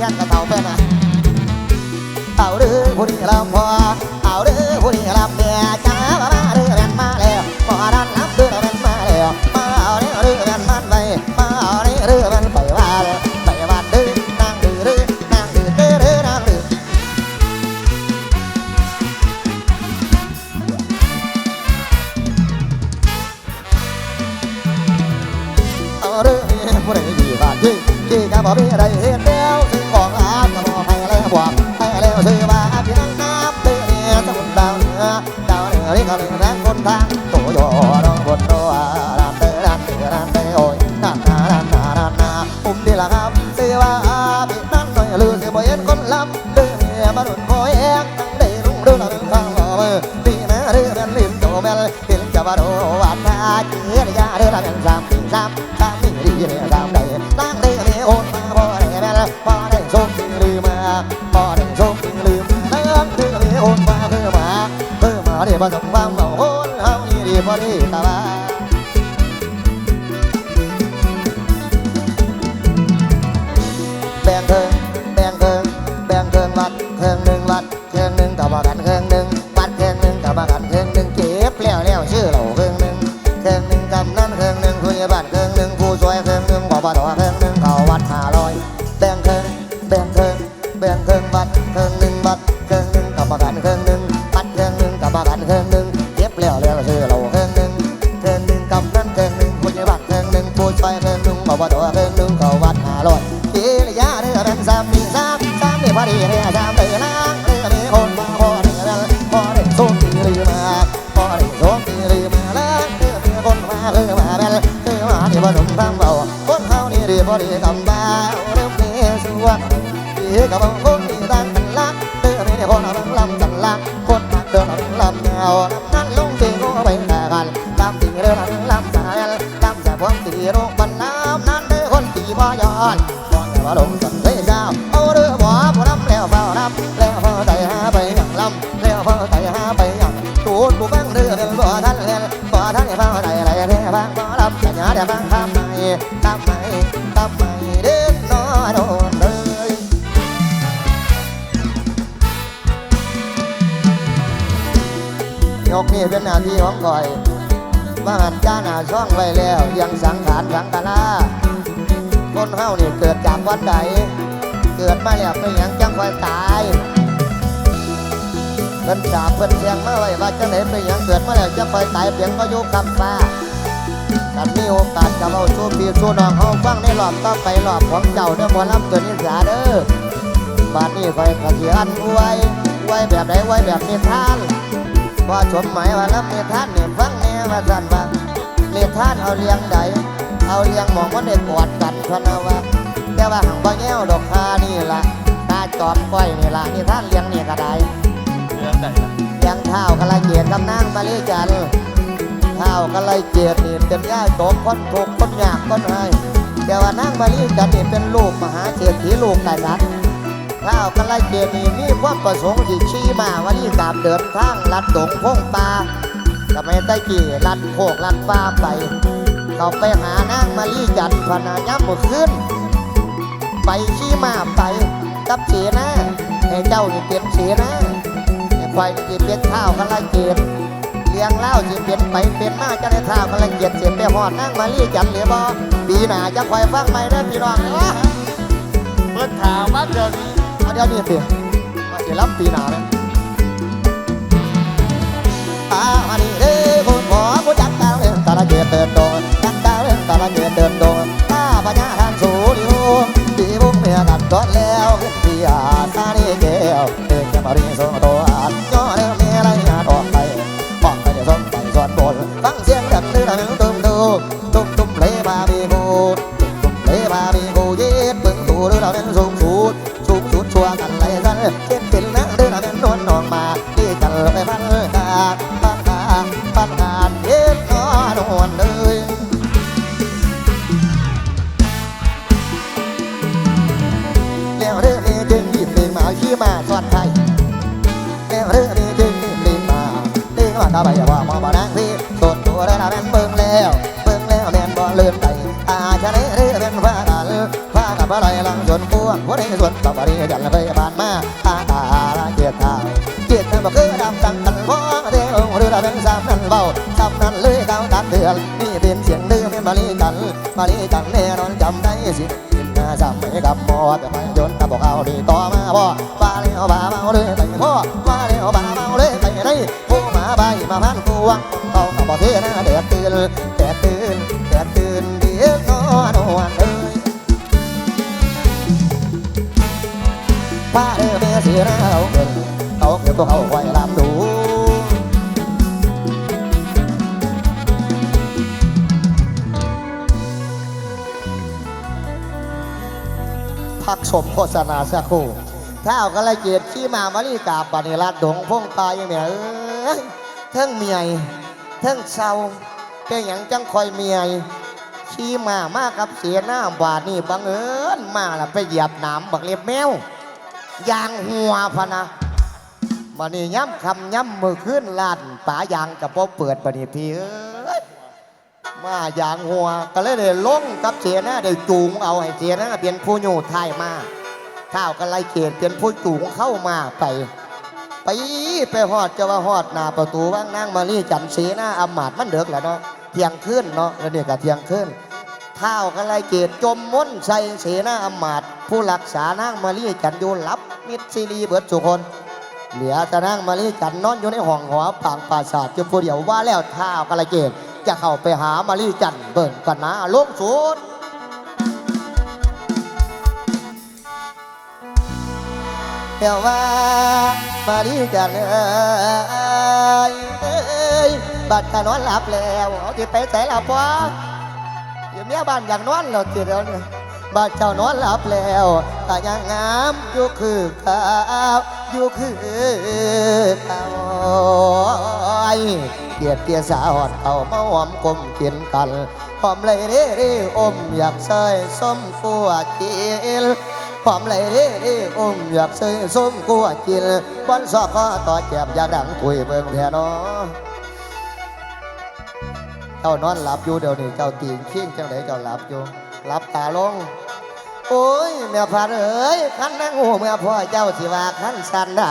แค่กระเต่าเป็นนะเอาเด้อผู้นี้ลำพอ นลิ้นจะว่าโรวันนาเจืออยาเรือละเป็นสามสามสามนี่ดีเนี่ยสามได้ตั้งได้เนี่ยโอนมาบ่ได้แม่ละบ่ได้โชคดีลืมมาบ่ได้โชคดีลืมมาตั้งได้เนี่ยโอนมาเพื่อมาเพื่อมาได้บ่สมความเมาโอนเฮานี่ดีพอดีตาบ้า บ่บ่ดอเกนี่เป็นหน้าที่ของก่อยว่าหันจ้าหน้าช่องไว้แล้วยังสังขารสังกาลาคนเฮานี่เกิดจากวันใด เกิดมาแล้วเป็นยังจังคอยตายเพิ่นสาบเพิ่นเสียงมาไว้ว่าจังไหนเป็นยังเกิดมาแล้วจังคอยตายเพียงก็อยู่คำฟ้ากันมีโอกาสจะเอาสู้พี่สู้น้องเฮาฟังในรอบต่อไปรอบของเจ้าเด้อบ่ลำตัวนิสาเด้อบาดนี้คอยกระเทียนอวยอวยแบบใดอวยแบบนิทาน บ่สมหมายว่าลำนิทานนี่ฟังแน่ว่าซั่นว่านิทานเอาเลี้ยงใดเอาเลี้ยงหมองมันได้กอดกันพะนะว่าแต่ว่าหังบ่แง้วดอกคานี่ล่ะตาจอมก้อยนี่ล่ะนี่ท่านเลี้ยงนี่ก็ได้เรื่องใดล่ะเลี้ยงเท้ากะละเกียดกำนางมาลีจันทร์เท้ากะละเกียดนี่เป็นย่าโตคนทุกข์คนยากคนให้แต่ว่านางมาลีจันทร์นี่เป็นลูกมหาเศรษฐีลูกกษัตริย์ เท้าวกะละเกนีมีความประสงค์ที่ชี้มาว่านี่ตามเดินทางลัดดงพงป่าทำไมตะกี้ลัดโคกลัดป่าไป เขาไปหานางมาลีจันทร์พนายับมือขึ้น ไปชี้มาไปกับเสียนะให้เจ้านี่เปลี่ยนเสียนะให้ควายนี่เป็นเท้าวกันละเกีเลี้ยงเล่าสิเป็นไปเป็นมาจะได้ท้าวกันละเกียดเสียไปหอดนางมาลีจันทร์หรือบ่ปีหน้าจะควายฟังใหม่เด้พี่น้องเอ้อเพิ่นถามว่าเดี๋ยวนี้ เดี๋ยวนี้สิเดี๋ยวรับปีหนาเลยตาอันนี้เด้อคุณหมอผู้จัดการเรื่องตาละเกียดเดินโดนจัดการเรื่องตาละเกียรติ วนต่อไปนี้านมาตาตาเกียรตาเกียรติบอกคือดำจังกันพ่องเดียวหรือเราเป็นสามนั่นเบาสามนั่นเลยเขาตัดเดือนนี่เป็นเสียงดื้อเป็นมาลีจันมาลีจันแน่นอนจำได้สิกินาสามไม่กับหมอแต่ไม่ยนตาบอกเอาดีต่อมาพ่อว่าเลี้ยวบ่าเมาเลยไปพ่อว่าเลี้ยวบ่าเมาเลยไปไหนผู้มาใบมาพันกวง ก็บพวกเขาไว้ลำดูพักชมโฆษณาสักครู่ถ้าเอากระเกียดขี้มามาลีกาบปานิรัดดงพงตายอย่างเนี้ยเอ้ยเทั้งเมียเทั้งเศร้าเป็นอย่างจังคอยเมียขี้มามากกับเสียหน้าบาดนี่บังเอิญมาละไปเหยียบหนามบักเล็บแมวยางหัวพะนะ มานี่ย้ำคำย้ำมือขึ้นลานป่ายางกับพ่เปิดปณิทีเอ้ยมางหัวก็เลยได้ลงกับเสียหน้าได้จูงเอาให้เสียหน้าเป็นผู้อยู่ท้ายมาข้าวก็ไล่เกตเป็นผู้จูงเข้ามาไป ไปไปหอดจะว่าหอดหน้าประตูว่างนั่งมารีจันทร์เสียหน้าอมาตย์มันเดือกแหล้วเนาะเที่ยงขึ้นเนาะแล้วเนี่ยก็เที่ยงขึ้นข้าวก็ไล่เกตจมม้นใส่เสียหน้าอมาตย์ผู้รักษานางมารีจันทร์อยู่รับมิตรซีรีเบิดสุคน เหลือแต่นางมารีจันนอนอยู่ในห้องหอปางปราสาทอยู่ผู้เดียวว่าแล้วท้าวกระเกตจะเข้าไปหามารีจันเบิ่นกันนะลงสูตรเดี๋ยวว่ามารีจันเอ้ยบัดจะนอนหลับแล้วที่ไปใส่หลับวะอยู่เมียบ้านอยากนอนแล้วทีเดียวเนี่ยบ้านเจ้านอนหลับแล้วก็ยังงามอยู่คือขาว อยู่คือขาวไอเกียดเกียสาวดเอามาหอมกลมกินกันหอมเลยเด้เด้อมอยากใส่ส้มกัวกินหอมเลยเด้เด้อมอยากใส่ส้มกัวกินวันสอกก็ต่อแจ็บอยากดังคุยเบิ่งแท่นอเจ้านอนหลับอยู่เดี๋ยวนี้เจ้าตีนเคียงจังไดเจ้าหลับอยู่หลับตาลง โอ้ยแม่พาเอ้ยขันนั่งหูเมื่อพ่อเจ้าสิว่าขันสันไหน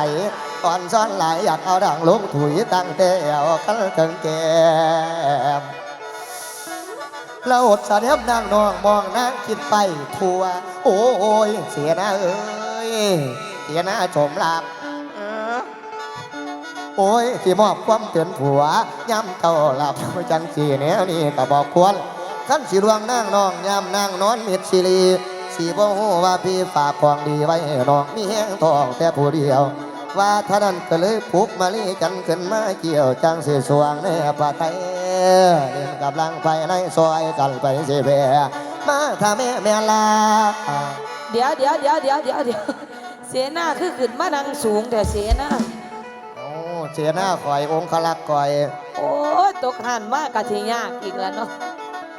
ก่อนซ้อนหลายอยากเอาดังลงถุยตั้งแต่เอาขันถึงแก้มเราอดสะเนียบนางนองมองนางคิดไปทั่ว โอ้ยเสียหน้าเอ้ยเสียหน้าชมลับโอ้ยที่มอบความเตือนผัวย้ำเต่าหลับจังสีแนวนี้ก็บอกควรขั้นสีรวงนางนองย้ำนางนอนมิดสิรี สีบ่ฮู้ว่าพี่ฝากของดีไว้ให้น้องมีแห้งทองแต่ผู้เดียว ว่าท่านั้นก็เลยผูกมาลีกันขึ้นมาเกี่ยวจังสีสวงในปะไทยเดินกำลังไปในซอยกันไปสิเบมาถ้าแม่แม่ลาเดี๋ยวเดี๋ยวเดี๋ยวเดี๋ยวเดี๋ยวเดี๋ยวเสนาคือขึ้นมานังสูงแต่เสนาโอ้เสียหน้าคอยองคลักษ์คอย โอ้ยตกหันมากกะทียากอีกแล้วเนาะ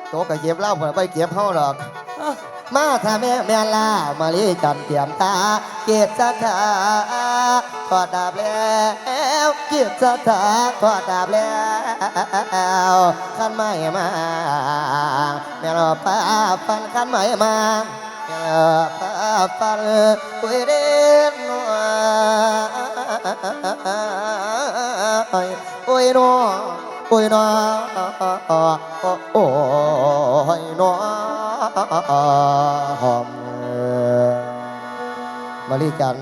โตกะเก็บเหล้าเผื่อไปเก็บเฮาดอกเอ้า มาถ้าแม่แม่ลามาลีจันเตรียมตา เกียรติสถาทอดาบแล้วเกียรติสถาทอดาบแล้วขันไม่มาแม่รอป้าฟันขันไม่มาแม่รอป้าฟันคุยเด่นโอ้ยน้อโอ้ยน้อโอ้ยน้อ หอมมาลีจัน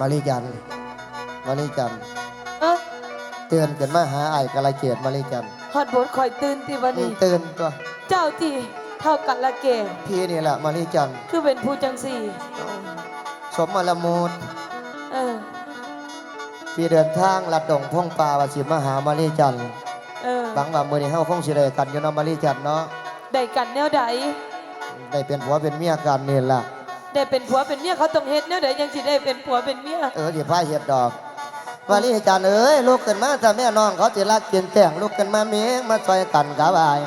มาลีจันมาลีจันเอ้าเตือนกันมาหาไอ้กะละเกียดมาลีจันฮอดบทคอยตื่นที่วันนี้ตื่นตัวเจ้าที่เท่ากันละเกพี่นี่แหละมาลีจันคือเป็นผู้จังสี่ สมมาละมูดเออ พี่เดินทางลัดดงพงป่าวาสิมาหามาลีจันทร์เออบังว่ามือนี้เฮาคงสิได้กันอยู่เนาะมาลีจันเนาะ ได้กันแนวใดได้เป็นผัวเป็นเมียกันนี่ล่ะได้เป็นผัวเป็นเมียเขาต้องเฮ็ดแนวใดยังสิได้เป็นผัวเป็นเมียเออเดี๋ยวพาเห็ดดอกมาลีจันทร์เอ้ยลุกขึ้นมาถ้าแม่น้องเขาสิรักกินแต่งลุกขึ้นมาเมียงมาช่วยกันกะบาย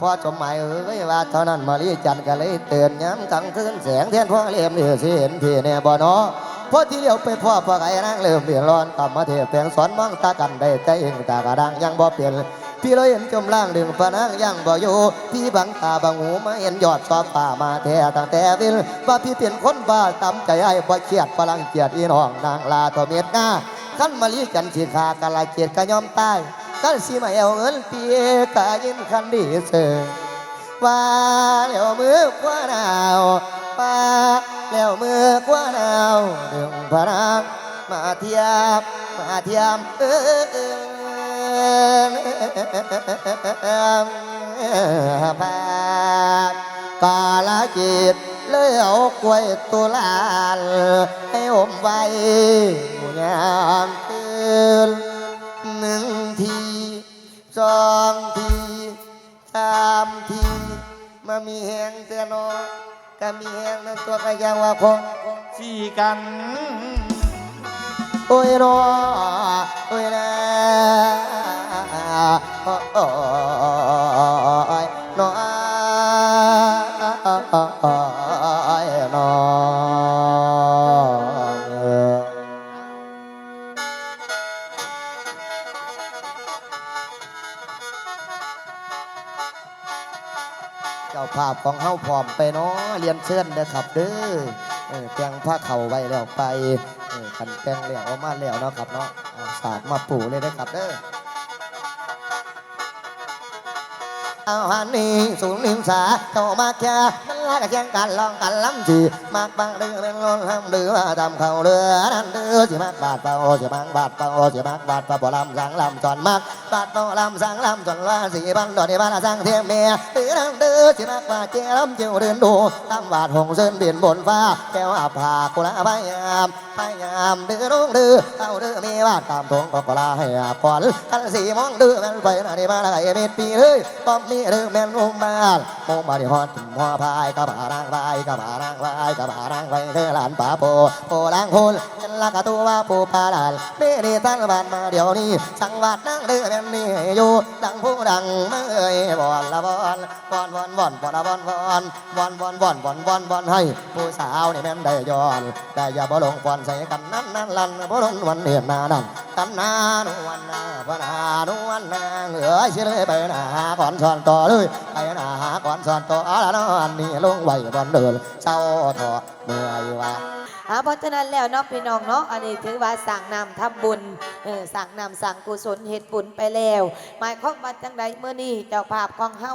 พ่อสมหมายเอ้ยว่าเท่านั้นมาลีจันทร์ก็เลยเตือนย้ำกลางคืนแสงเทียนพ่อเลี่ยมเหลือสิเห็นพี่แน่บ่เนาะพอที่เดียวไปพ่อพ่อไก่นั่งเริ่มเดือดร้อนกลับมาเทพแปลงสอนมองตากันได้ใจเองตากระดังยังบ่เปลี่ยน พี่เลยเห็นจมล่างดึงพนังยังบ่อยู่พี่บังตาบังหูมาเห็นยอดซอฟ้ามาแท้ตั้งแต่วิลว่าพี่เป็นคนบ้าตำใจไอ้บ่เครียดพลังเกียดอีน้องนางลาตัวเม็ดหน้าขั้นมาลีกันสิขากะลาเกียดกะยอมตายกันสิมาเอาเงินเปียกะยินคันดีเสอว่าแล้วมือกว่าหนาวว่าแล้วมือกว่าหนาวดึงพนังมาเทียบมาเทียมเออ พากาลจิตเลยเอากล้วยตุลานให้อมไว้ยามคืนหนึ่งทีสองทีสามทีมามีแหงเตือนอก็มีแหงนั่นตัวก็ยังว่าคงสี่กัน โอ้ยรอโอ้ยนะโอ้ยน้อยน้อเจ้าภาพของเฮาพร้อมไปเนาะเรียนเชิญเด้อครับเด้อเออแปลงผ้าเข่าไว้แล้วไป กันแป้งแล้วเอามาแล้วเนาะครับเนาะเอาสาดมาปูเลยนะครับเด้อเอาฮันนี่สูงนิมสาเข้ามาแค่มันลากแข่งกันลองกันล้ำจีมากบางเดือเรื่องร้อนห้ามเดือทำเข่าเรือนั่นเดือสิมากบาดเป่าสิมากบาดเป่าสิมากบาดเป่าบ่ลำสังลำจอนมาก บาดเป่าลำสังลำจนว่าสีบังดอกในบ้านสังเทียมเมียเดือนั่นเดือสิมากบาเจ้าลำเจียวเดินดูตำบาดหงเส้นเบียนบนฟ้าแก้วอาภากุลาพยายามพยายามดือรุ่งดือเอาดือมีบาดตามทงก็กลาให้อาก่อนกันสีมองดือมันไปไหนมาไหนเม็ดปีเลยต้อมมีเดือแม่นมุมบ้านมองมาดิฮอดถึงหัวพายกับานางพายกับานางพายกับานางพายเธอหลานป่าโปโปล้างคนยันละกะตัวว่าปูปลาหลานเม่ดีตั้งบ้านมาเดี๋ยวนี้สังวัดนั่งเดือมนี่อยู่ดังผู้ดังเมื่อยบอนละบอนบอนบอนบอนบอนละบอนบอนบอนบอนบอนบอนบอนบอนให้ผู้สาวนี่แม่นได้ย้อนแต่อย่าบ่ลงฟอนใส่กันนั้นนั้นลันบ่ลนวันเนียนนานั่นกันนานวันนาพนานวันนางเอ๋ยสิเลยไปนาก่อนสอนต่อเลยไปนาก่อนสอนต่อละนอนนี่ลงไว้บอนเดินเศร้าทอเมื่อยว่า อ่าเพราะฉะนั้นแล้วเนาะพี่น้องเนาะอันนี้ถือว่าสั่งนำทำบุญเออสั่งนำสั่งกุศลเหตุบุญไปแล้ว หมายความว่าจังใดเมื่อนี้เจ้าภาพของเฮา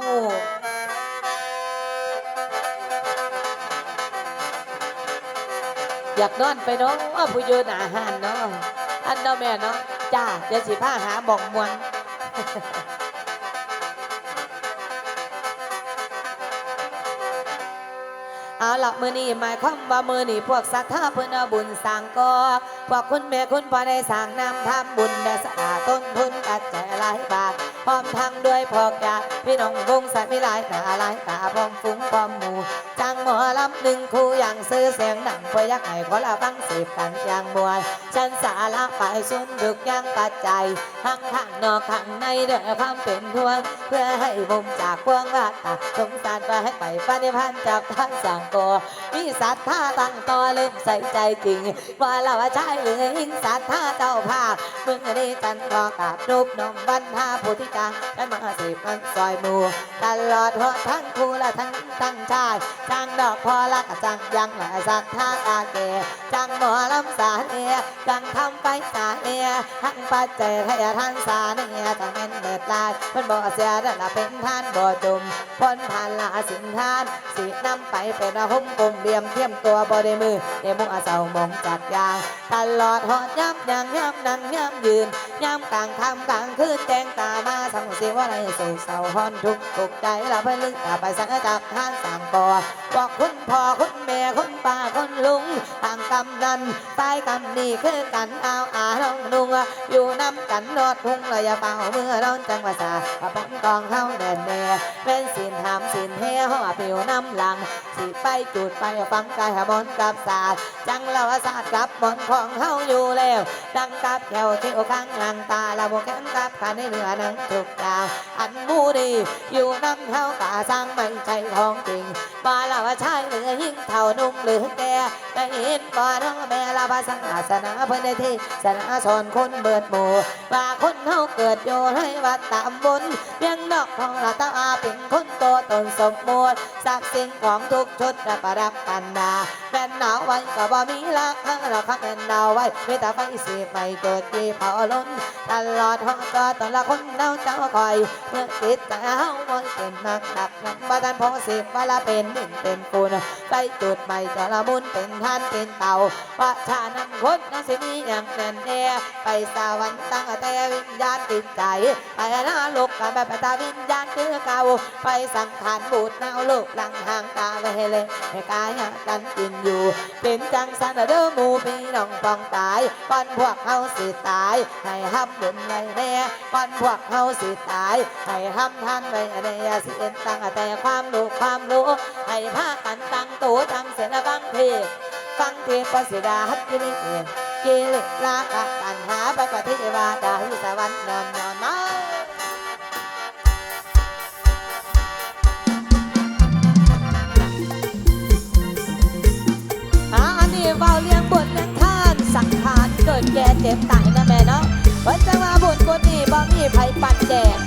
อยากนอนไปเนาะผู้ยืนอาหารเนาะอันเนาะแม่เนาะจ้าเดี๋ยวสิพาหาบ่องมวน เอาละมือนี้หมายความว่ามือนี้พวกสัทธาเพื่อนบุญสั่งกอพวกคุณแม่คุณพ่อได้สั่งนำทำบุญได้สละต้นทุนปัจจัยหลายบาท พร้อมทั้งด้วยพอกญาพี่น้องวงสายไม่หลายตาหลายตาพร้อมฟุ้งพร้อมหมู่จ้างหมอลำหนึ่งคู่อย่างซื้อเสียงดังเพื่ออยากให้ขอละฟังสืบกันอย่างมวยฉันสาระไปสุนดึกย่างปัจจัยทั้งข้างนอกข้างในเด้วยความเป็นห่วงเพื่อให้มุมจากพวงว่าตาสงสารไปให้ไปปฏิพันธ์จากท่านสั่งกอมีศรัทธาตั้งต่อเริ่มใส่ใจจริงว่าเราใช่หรือหิงศรัทธาเจ้าภาพมึงนี้จันทร์รอกราบรูปนมบรรทาผู้ที่กลางได้มาสิบมันซอยหมูตลอดหัวทั้งคู่และทั้งตั้งชายจ้างดอกพอละกจังยังและศรัทธาตาเกจังหมอลำสาเนียจังทำไปสาเนียทั้งปัจเจทยท่านสาเนียจังเป็นเด็ดลายเพิ่นบอเสียนั่นละเป็นท่านบ่จุ่มพ้นผ่านละสินท่านสีนำไปเป็นหุ่มกลมเบียมเทียมตัวบอดมือเดมุอาเสามองจัดยางตลอดหอดย้ำยังย้ำนั่งย้ำยืนย้ำกลางค่ำกลางคืนแจ้งตามาสังสีว่าอะไรสู่เศร้าฮอนทุกข์ทุกใจละเพื่อนลึกตาไปสังจับท่านสั่งก่อบอกคุณพ่อคุณแม่คุณป้าคุณลุงทางกำนันตายกำนี่คือกันเอาอาน้องนุ่งอยู่น้ำกันนอดทุ่งเลยอย่าเป่าเมื่อร้อนจังว่าสาปนกองเฮาแน่แน่เป็นสินทำสินเฮหัวผิวน้ำหลังสิไปจุดไปฟังกายบนกับศาสตร์จังเราศาสตร์กับบนของเฮาอยู่แล้วดังกับแขวเที่ยวข้างหลังตาละโบแก้มกับกันในเหนือนังทุกดาว อันมูดีอยู่น้ำเฮากะสร้างไม่ใช่ของจริงบาละวชายหรือหญิงเท่านุ่มหรือแก่ได้เห็นบ่น้องแม่ละภาษาศาสนาเพิ่นที่ศาสนาสอนคนเบิดหมู่ว่าคนเฮาเกิดอยู่ให้วัดตามบนเพียงนอกของละตาอาเป็นคนโตตนสมบูรณ์สักสิ่งของทุกชุดและประดับกันดาแม่นหนาวไว้ก็บ่มีราคาหรอกครับแม่นหนาวไว้มีแต่ไฟสีไฟเกิดที่เผาล้นตลอดห้องก็ตอนละคนเดาเจ้าคอยเมื่อติดแต่เฮาบ่เป็นนักดับนั้นบ่ทันพอสิบว่าละเป็นดินเป็นปูนใส่จุดใหม่จะละมุนเป็นท่านเป็นเต่าว่าชานั้นคนนั้นสิมีอย่างแน่นแน่ไปสวรรค์ตั้งแต่วิญญาณติดใจไปนรกกันแบบตาวิญญาณคือเก่าไปสังขารบูดเน่าลูกหลังห่างตาไว้ให้เลยให้กายกันกินอยู่ เป็นจังสันเด้อหมูพี่น้องปองตายปันพวกเฮาสิตาย ให้ห้ำบุญไว้แน่ปันพวกเฮาสิตาย ให้ห้ำท่านไว้แน่สิเอ็นตั้งแต่ความรู้ความรู้ ให้พากันตั้งตัวจำเสนะฟังเทศฟังเทศก็สิดาฮัตกิริเองกิเลสลากะปัญหาไปปฏิวาดาหิสวรรค์นอนนอนมาอันนี้เบาเลี้ยงบทเลี้ยงท่าน สังขารเกิดแก่เจ็บตาย บ่มีไผปั่นแดด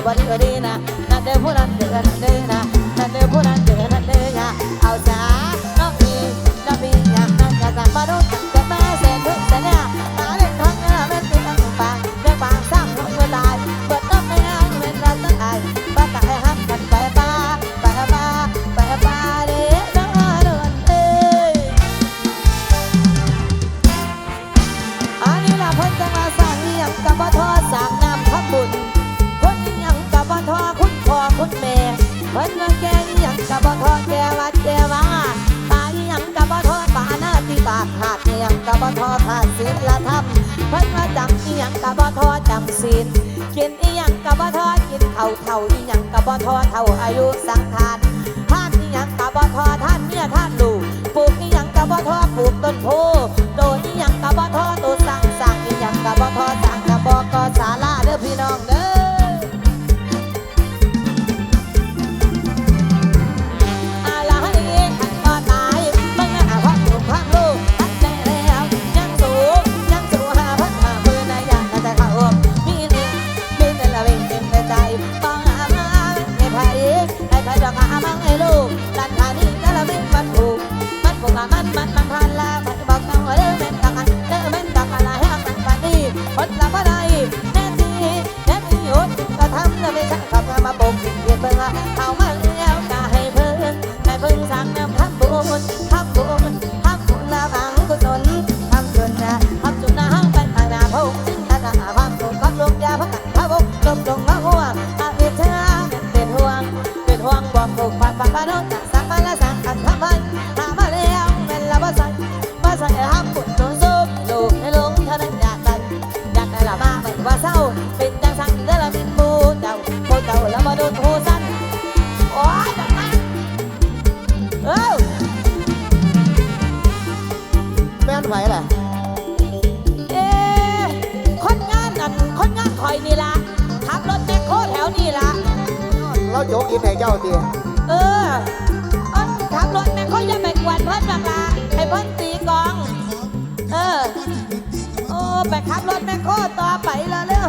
จะบันเธอดีนะ บ่ทอผ่านศีลธรรมเพิ่นว่าจำอีหยังกะบ่ทอจำศีลกินอียังกะบ่ทอกินเข่าเท่าอียังกะบ่ทอเท่าอายุสังขารท่านอียังกะบ่ทอท่านเมียท่านลูกปลูกอียังกะบ่ทอปลูกต้นโพโตอีหยังกะบ่ทตัวสั่งสั่งอียังกะบ่ทอสั่งกะบ่กสาลาเด้อพี่น้องเด้อ มังไอลูกตันทานี้ก็ละเปันผูมันผูกกัมันมันมันพันละมันบอกน้าเลิกเป็นตักกันเลิกเป็นตักกันละแห้งกันปันรคนละพัไอ้แน่จแน่จีอดกะทำละไม่ใช่ขับมาปก ไหมละเอ๊คนงานนั่นคนงานคอยนี่ละขับรถแมคโครแถวนี่ละเราโยกอีแม่เจ้าเตียเอออัขับรถแมคโครอย่าไปกวนเพิ่นบักลาให้เพิ่นตีกอง เออ โอ้ไปขับรถแมคโครต่อไปละเร็ว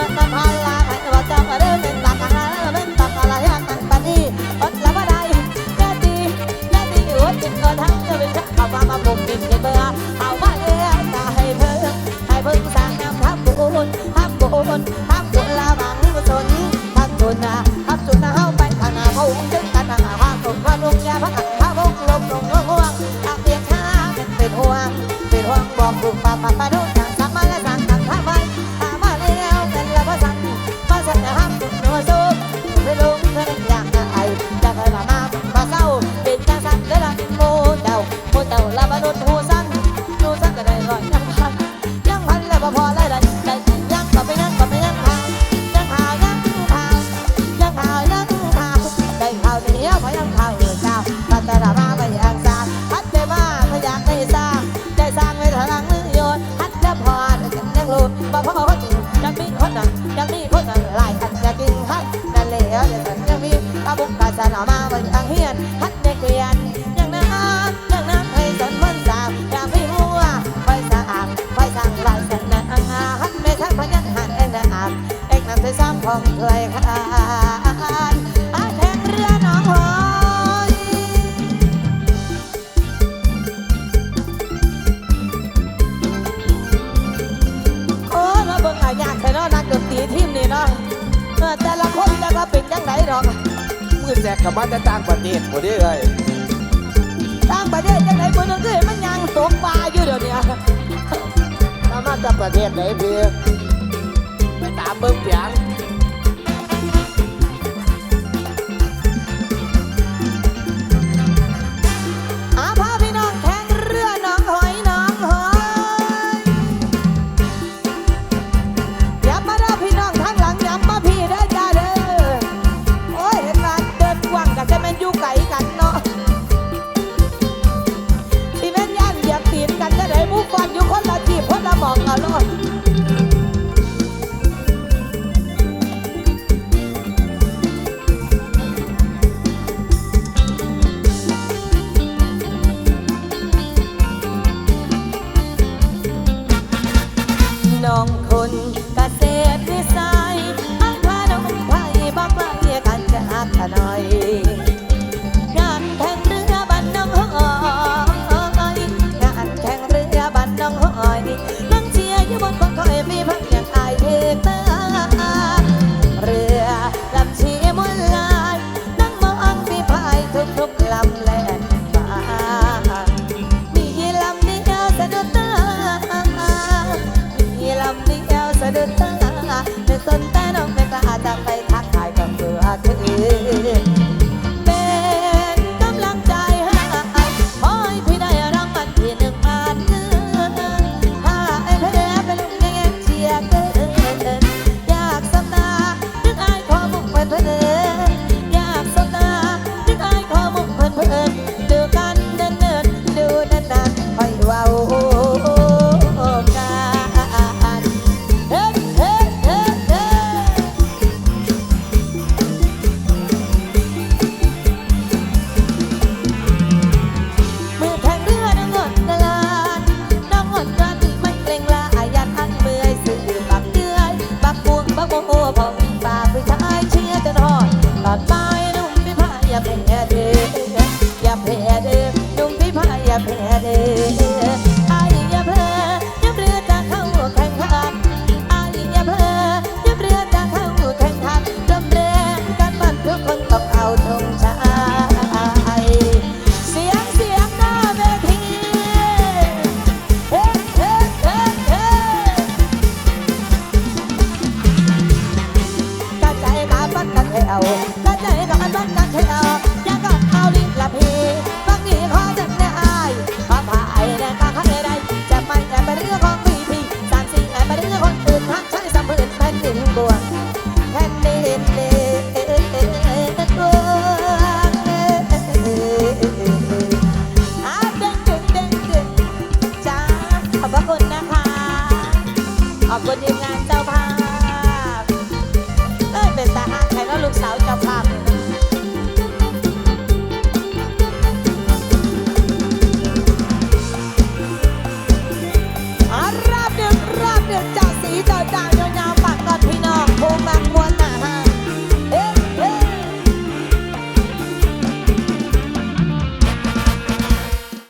तथा Và bắt. วันนี้ไงต่างประเทศจังไหนเมื่งก็เห็นมันยังสงบาอยู่เดี๋ยวนี้ถ้ามาจากประเทศไหนพี่ ใจดอกอันวันกันเทเอา